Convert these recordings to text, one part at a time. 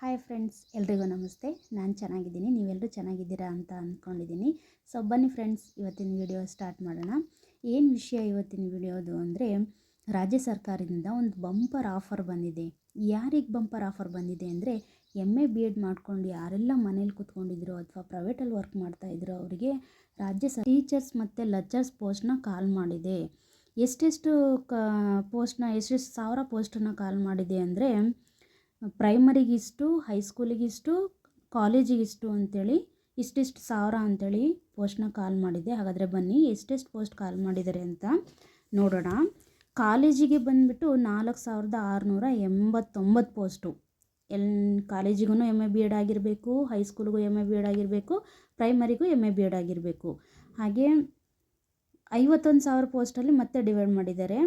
Hi friends ಎಲ್ರಿಗೂ ನಮಸ್ತೆ. ನಾನು ಚೆನ್ನಾಗಿದ್ದೀನಿ. ನೀವೆಲ್ಲರೂ ಚೆನ್ನಾಗಿದ್ದೀರಾ ಅಂತ ಅಂದ್ಕೊಂಡಿದ್ದೀನಿ ಸೊ ಬನ್ನಿ ಫ್ರೆಂಡ್ಸ್ ಇವತ್ತಿನ ವಿಡಿಯೋ ಸ್ಟಾರ್ಟ್ ಮಾಡೋಣ. ಏನು ವಿಷಯ ಇವತ್ತಿನ ವಿಡಿಯೋದು ಅಂದರೆ, ರಾಜ್ಯ ಸರ್ಕಾರದಿಂದ ಒಂದು ಬಂಪರ್ ಆಫರ್ ಬಂದಿದೆ. ಯಾರಿಗೆ ಬಂಪರ್ ಆಫರ್ ಬಂದಿದೆ ಅಂದರೆ ಎಂ ಎ ಬಿ ಎಡ್ ಮಾಡ್ಕೊಂಡು ಯಾರೆಲ್ಲ ಮನೇಲಿ ಕೂತ್ಕೊಂಡಿದ್ರು ಅಥವಾ ಪ್ರೈವೇಟಲ್ಲಿ ವರ್ಕ್ ಮಾಡ್ತಾಯಿದ್ರು ಅವರಿಗೆ ರಾಜ್ಯ ಸ ಟೀಚರ್ಸ್ ಮತ್ತು ಲಚ್ಚರ್ಸ್ ಪೋಸ್ಟ್ನ ಕಾಲ್ ಮಾಡಿದೆ. ಎಷ್ಟೆಷ್ಟು ಕ ಪೋಸ್ಟ್ನ ಎಷ್ಟೆಷ್ಟು ಸಾವಿರ ಪೋಸ್ಟನ್ನು ಕಾಲ್ ಮಾಡಿದೆ ಅಂದರೆ ಪ್ರೈಮರಿಗಿಷ್ಟು, ಹೈಸ್ಕೂಲಿಗಿಷ್ಟು, ಕಾಲೇಜಿಗಿಷ್ಟು ಅಂಥೇಳಿ ಇಷ್ಟಿಷ್ಟು ಸಾವಿರ ಅಂಥೇಳಿ ಪೋಸ್ಟ್ನ ಕಾಲ್ ಮಾಡಿದೆ. ಹಾಗಾದರೆ ಬನ್ನಿ ಎಷ್ಟೆಷ್ಟು ಪೋಸ್ಟ್ ಕಾಲ್ ಮಾಡಿದ್ದಾರೆ ಅಂತ ನೋಡೋಣ. ಕಾಲೇಜಿಗೆ ಬಂದುಬಿಟ್ಟು ನಾಲ್ಕು ಸಾವಿರದ ಆರುನೂರ ಎಂಬತ್ತೊಂಬತ್ತು ಪೋಸ್ಟು. ಎಲ್ ಕಾಲೇಜಿಗೂ ಎಂ ಎ ಬಿ ಎಡ್ ಆಗಿರಬೇಕು, ಹೈಸ್ಕೂಲ್ಗೂ ಎಂ ಎ ಬಿ ಎಡ್ ಆಗಿರಬೇಕು, ಪ್ರೈಮರಿಗೂ ಎಂ ಎ ಬಿ ಎಡ್ ಆಗಿರಬೇಕು. ಹಾಗೆ ಐವತ್ತೊಂದು ಸಾವಿರ ಪೋಸ್ಟಲ್ಲಿ ಮತ್ತೆ ಡಿವೈಡ್ ಮಾಡಿದ್ದಾರೆ.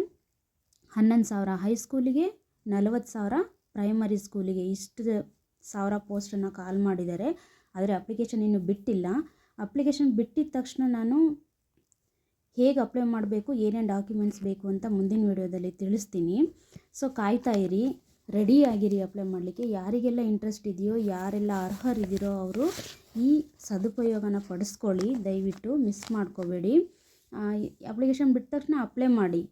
ಹನ್ನೊಂದು ಸಾವಿರ ಹೈಸ್ಕೂಲಿಗೆ, ನಲವತ್ತು ಸಾವಿರ ಪ್ರೈಮರಿ ಸ್ಕೂಲಿಗೆ ಇಷ್ಟು ಸಾವಿರ ಪೋಸ್ಟನ್ನು ಕಾಲ್ ಮಾಡಿದ್ದಾರೆ. ಆದರೆ ಅಪ್ಲಿಕೇಶನ್ ಇನ್ನೂ ಬಿಟ್ಟಿಲ್ಲ. ಅಪ್ಲಿಕೇಶನ್ ಬಿಟ್ಟಿದ ತಕ್ಷಣ ನಾನು ಹೇಗೆ ಅಪ್ಲೈ ಮಾಡಬೇಕು, ಏನೇನು ಡಾಕ್ಯುಮೆಂಟ್ಸ್ ಬೇಕು ಅಂತ ಮುಂದಿನ ವಿಡಿಯೋದಲ್ಲಿ ತಿಳಿಸ್ತೀನಿ. ಸೊ ಕಾಯ್ತಾ ಇರಿ. ರೆಡಿ ಆಗಿರಿ ಅಪ್ಲೈ ಮಾಡಲಿಕ್ಕೆ. ಯಾರಿಗೆಲ್ಲ ಇಂಟ್ರೆಸ್ಟ್ ಇದೆಯೋ, ಯಾರೆಲ್ಲ ಅರ್ಹರಿದ್ದೀರೋ ಅವರು ಈ ಸದುಪಯೋಗನ ಪಡಿಸ್ಕೊಳ್ಳಿ. ದಯವಿಟ್ಟು ಮಿಸ್ ಮಾಡ್ಕೋಬೇಡಿ. ಅಪ್ಲಿಕೇಶನ್ ಬಿಟ್ಟ ತಕ್ಷಣ ಅಪ್ಲೈ ಮಾಡಿ.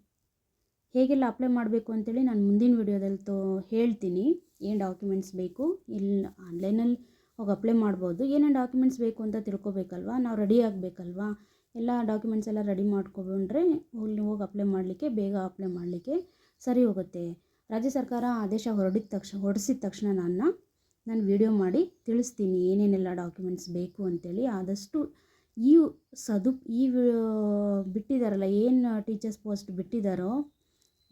ಹೇಗೆಲ್ಲ ಅಪ್ಲೈ ಮಾಡಬೇಕು ಅಂತೇಳಿ ನಾನು ಮುಂದಿನ ವೀಡಿಯೋದಲ್ಲಿ ತೋ, ಹೇಳ್ತೀನಿ. ಏನು ಡಾಕ್ಯುಮೆಂಟ್ಸ್ ಬೇಕು ಇಲ್ಲಿ ಆನ್ಲೈನಲ್ಲಿ ಹೋಗಿ ಅಪ್ಲೈ ಮಾಡ್ಬೋದು. ಏನೇನು ಡಾಕ್ಯುಮೆಂಟ್ಸ್ ಬೇಕು ಅಂತ ತಿಳ್ಕೊಬೇಕಲ್ವಾ? ನಾವು ರೆಡಿ ಆಗಬೇಕಲ್ವಾ? ಎಲ್ಲ ಡಾಕ್ಯುಮೆಂಟ್ಸ್ ಎಲ್ಲ ರೆಡಿ ಮಾಡ್ಕೊಂಡ್ರೆ ಅಲ್ಲಿ ಹೋಗಿ ಅಪ್ಲೈ ಮಾಡಲಿಕ್ಕೆ, ಬೇಗ ಅಪ್ಲೈ ಮಾಡಲಿಕ್ಕೆ ಸರಿ ಹೋಗುತ್ತೆ. ರಾಜ್ಯ ಸರ್ಕಾರ ಆದೇಶ ಹೊರಡಿದ ತಕ್ಷಣ ಹೊರಡಿಸಿದ ತಕ್ಷಣ ನಾನು ನಾನು ವಿಡಿಯೋ ಮಾಡಿ ತಿಳಿಸ್ತೀನಿ ಏನೇನೆಲ್ಲ ಡಾಕ್ಯುಮೆಂಟ್ಸ್ ಬೇಕು ಅಂತೇಳಿ. ಆದಷ್ಟು ಈ ಸದು, ಈ ಬಿಟ್ಟಿದ್ದಾರಲ್ಲ ಏನು teachers post ಬಿಟ್ಟಿದ್ದಾರೋ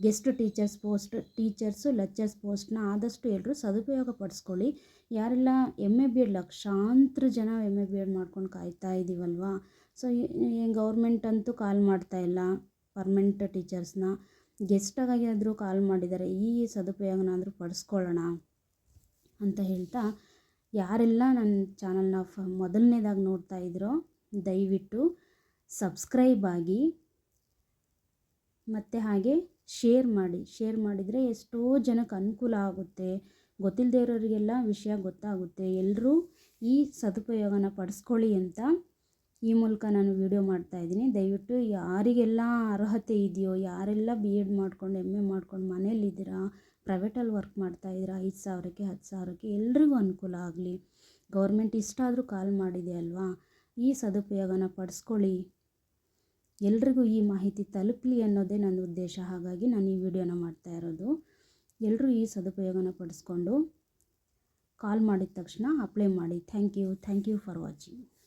guest teachers post teachers lectures ಪೋಸ್ಟ್ನ ಆದಷ್ಟು ಎಲ್ಲರೂ ಸದುಪಯೋಗ ಪಡಿಸ್ಕೊಳ್ಳಿ. ಯಾರೆಲ್ಲ ಎಂ ಎ ಬಿ ಎಡ್ ಲಕ್ಷಾಂತರ ಜನ ಎಂ ಎ ಬಿ ಎಡ್ ಮಾಡ್ಕೊಂಡು ಕಾಯ್ತಾ ಇದ್ದೀವಲ್ವಾ ಸೊ ಗೌರ್ಮೆಂಟ್ ಅಂತೂ ಕಾಲ್ ಮಾಡ್ತಾ ಇಲ್ಲ ಪರ್ಮನೆಂಟ್ ಟೀಚರ್ಸ್ನ ಗೆಸ್ಟಾಗಾದರೂ ಕಾಲ್ ಮಾಡಿದ್ದಾರೆ ಈ ಸದುಪಯೋಗನಾದರೂ ಪಡಿಸ್ಕೊಳ್ಳೋಣ ಅಂತ ಹೇಳ್ತಾ ಯಾರೆಲ್ಲ ನನ್ನ ಚಾನಲ್ನ ಫ, ಮೊದಲನೇದಾಗಿ ನೋಡ್ತಾ ಇದ್ರೋ ದಯವಿಟ್ಟು ಸಬ್ಸ್ಕ್ರೈಬ್ ಆಗಿ ಮತ್ತು ಹಾಗೆ ಶೇರ್ ಮಾಡಿ ಶೇರ್ ಮಾಡಿದರೆ ಎಷ್ಟೋ ಜನಕ್ಕೆ ಅನುಕೂಲ ಆಗುತ್ತೆ. ಗೊತ್ತಿಲ್ಲದೆ ಇರೋರಿಗೆಲ್ಲ ವಿಷಯ ಗೊತ್ತಾಗುತ್ತೆ. ಎಲ್ಲರೂ ಈ ಸದುಪಯೋಗನ ಪಡಿಸ್ಕೊಳ್ಳಿ ಅಂತ ಈ ಮೂಲಕ ನಾನು ವಿಡಿಯೋ ಮಾಡ್ತಾಯಿದ್ದೀನಿ ದಯವಿಟ್ಟು ಯಾರಿಗೆಲ್ಲ ಅರ್ಹತೆ ಇದೆಯೋ, ಯಾರೆಲ್ಲ ಬಿ ಎಡ್ ಮಾಡ್ಕೊಂಡು ಎಂ ಎ ಮಾಡ್ಕೊಂಡು ಮನೇಲಿದ್ದೀರಾ ಪ್ರೈವೇಟಲ್ಲಿ ವರ್ಕ್ ಮಾಡ್ತಾಯಿದ್ದೀರಾ ಐದು ಸಾವಿರಕ್ಕೆ, ಹತ್ತು ಸಾವಿರಕ್ಕೆ, ಎಲ್ರಿಗೂ ಅನುಕೂಲ ಆಗಲಿ. ಗೌರ್ಮೆಂಟ್ ಇಷ್ಟಾದರೂ ಕಾಲ್ ಮಾಡಿದೆ ಅಲ್ವಾ? ಈ ಸದುಪಯೋಗನ ಪಡಿಸ್ಕೊಳ್ಳಿ. ಎಲ್ರಿಗೂ ಈ ಮಾಹಿತಿ ತಲುಪಲಿ ಅನ್ನೋದೇ ನನ್ನ ಉದ್ದೇಶ. ಹಾಗಾಗಿ ನಾನು ಈ ವಿಡಿಯೋನ ಮಾಡ್ತಾ ಇರೋದು. ಎಲ್ಲರೂ ಈ ಸದುಪಯೋಗನ ಪಡಿಸ್ಕೊಂಡು ಕಾಲ್ ಮಾಡಿದ ತಕ್ಷಣ ಅಪ್ಲೈ ಮಾಡಿ. Thank you. Thank you for watching.